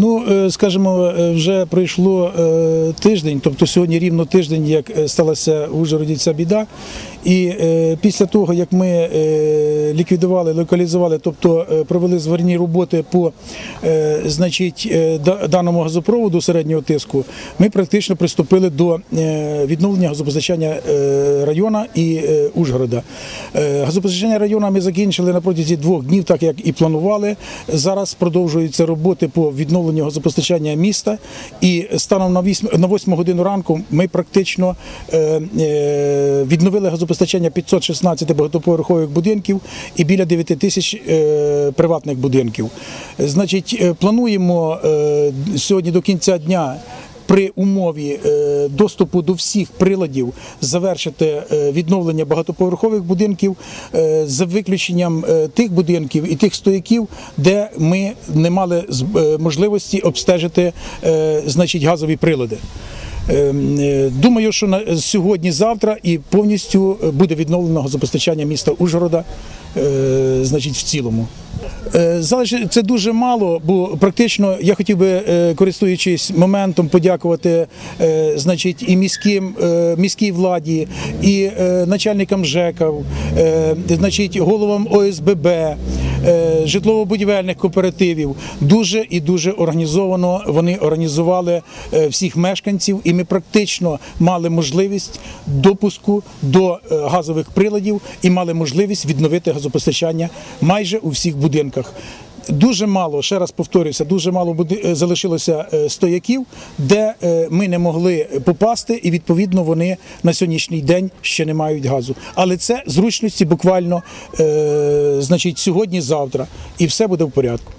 Ну, е, скажімо, е, вже пройшло е, тиждень, тобто сьогодні рівно тиждень, як сталася в Ужгороді ця біда. І е, після того, як ми е, ліквідували, локалізували, тобто е, провели зварні роботи по значить, даному газопроводу середнього тиску, ми практично приступили до відновлення газопостачання е, району і Ужгорода. Газопостачання району ми закінчили на протязі двох днів, так як і планували. Зараз продовжуються роботи по відновленню газопостачання міста. І станом на 8, на 8 годину ранку ми практично відновили газопостачання 516 багатоповерхових будинків і біля 9 тисяч е, приватних будинків. Значить, е, плануємо е, сьогодні до кінця дня при умові доступу до всіх приладів завершити відновлення багатоповерхових будинків за виключенням тих будинків і тих стояків, де ми не мали можливості обстежити значить, газові прилади. Е, е, Думаю, що на сьогодні-завтра і повністю буде відновлено газопостачання міста Ужгорода, е, значить, в цілому. Е, Залежить це дуже мало, бо практично я хотів би, користуючись моментом, подякувати значить, і міським, міській владі, і начальникам ЖЕКів, е, значить, головам ОСББ, житлово-будівельних кооперативів. Дуже і дуже організовано вони організували е, всіх мешканців, і ми практично мали можливість допуску до е, газових приладів і мали можливість відновити газопостачання майже у всіх будинках. Дуже мало, ще раз повторюся, дуже мало буди- е, залишилося е, стояків, де е, ми не могли попасти, і відповідно вони на сьогоднішній день ще не мають газу. Але це зручності буквально, значить, сьогодні-завтра, і все буде в порядку.